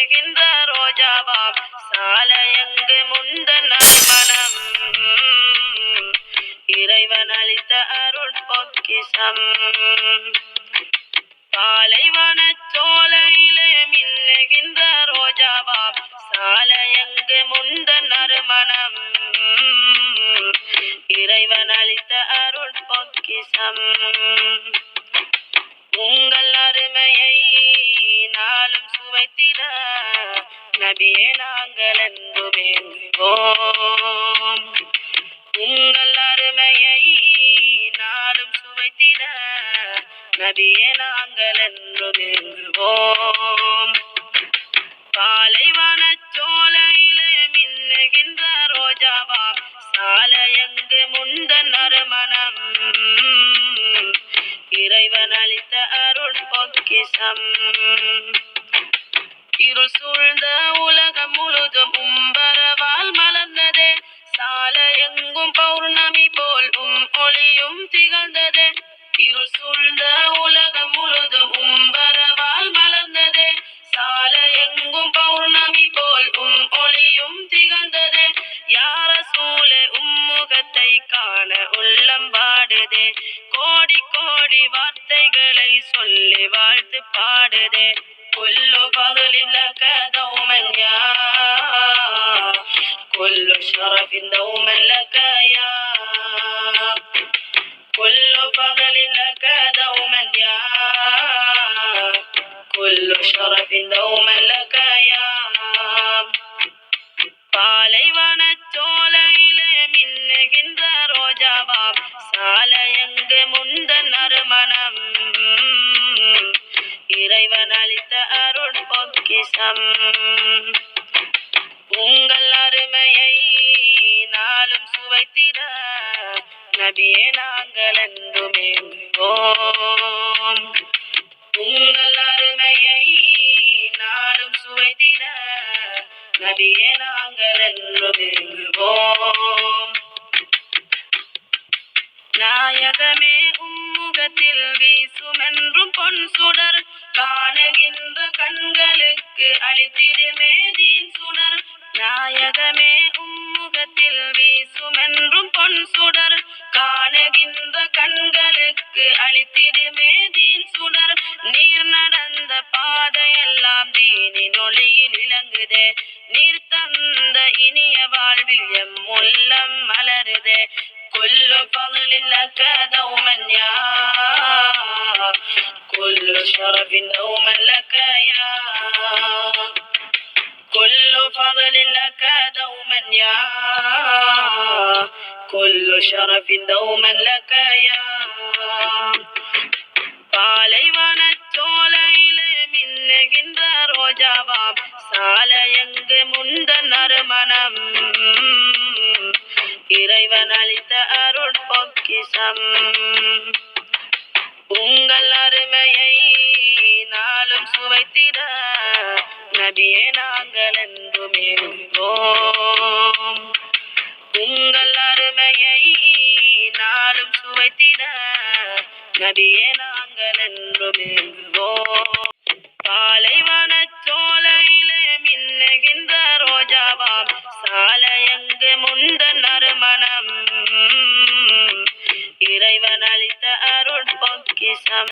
மலர்கின்ற ரோஜாவாம். சாலையங்கு முந்த நறுமணம் இறைவன் அளித்த அருள் பொக்கிசம் பாலைவன சோலையிலே மின்னுகின்ற ரோஜாவாம். சாலையங்கு முந்த நறுமணம்? இறைவன் அளித்த அருள் பொக்கிசம் உங்கள் அருமையை நபியே நாங்கள் என்றும் ஏங்குவோம். உங்கள் அருமையை நாளும் சுவைத்திட நபியே நாங்கள் என்றும் ஏங்குவோம். பாலைவன சோலையிலே மின்னுகின்ற ரோஜாவாம் சாலையங்கு முந்த நறுமணம். இறைவன் அளித்த அருள் பொக்கிசம் இருள் சூழ்ந்த உலகம் முழுதும் உம்பரவால் மலர்ந்ததே சாலையெங்கும் பௌர்ணமி போல் உம் ஒளியும் திகழ்ந்ததே இருள் சூழ்ந்த உலகம் முழுதும் உம்பரவால் மலர்ந்ததே சாலையெங்கும் பௌர்ணமி போல் உம் ஒளியும் திகழ்ந்ததே யார சூழே உம்முகத்தை காண உள்ளம் பாடுதே கோடி கோடி வார்த்தைகளை சொல்லி வாழ்த்து பாடுதே குல்லு பகலில் دوما يا كل شرف دوما لك يا كل فضل لك دوما يا كل شرف دوما لك يا பாலைவன சோலையிலே மின்னுகின்ற ரோஜாவாம் சாலையங்கு முந்த நறுமணம் இறைவன் அளித்த அருள் பொக்கிசம் உங்கள் அருமையை நாளும் சுவைத்திட நபியே நாங்கள் என்றுமே உங்கள் அருமையை நாளும் சுவைத்திட நபியே நாங்கள் என்றுமேங்குவோம் நாயகமே உம்முகத்தில் வீசுமென்றும் பொன் சுடர் காணுகின்ற கண்களுக்கு அளித்திடுமே தீன். கண்களுக்கு அளித்திடுமே தீன் சுடர் நீர் நடந்த பாதையெல்லாம் தீனின் ஒளியில் விளங்குதே நீர் தந்த இனிய வாழ்வில் எம் உள்ளம் மலருதே كل فضل لك دوما يا كل شرف دوما لك يا كل فضل لك دوما يا كل شرف دوما لك يا பாலைவன சோலையிலே மின்னுகின்ற ரோஜாவாம். சாலையங்கு முந்த நறுமணம்? இறைவன் அளித்த அருள் பொக்கிசம் உங்கள் அருமையை நாளும் சுவைத்திட நபியே நாங்கள் என்றும் இருந்தோம் நபியே நாங்கள் என்றும் ஏங்குவோம். பாலைவன சோலையிலே மின்னுகின்ற ரோஜாவாம். சாலையங்கு முந்த நறுமணம் இறைவன் அளித்த அருள் பொக்கிசம்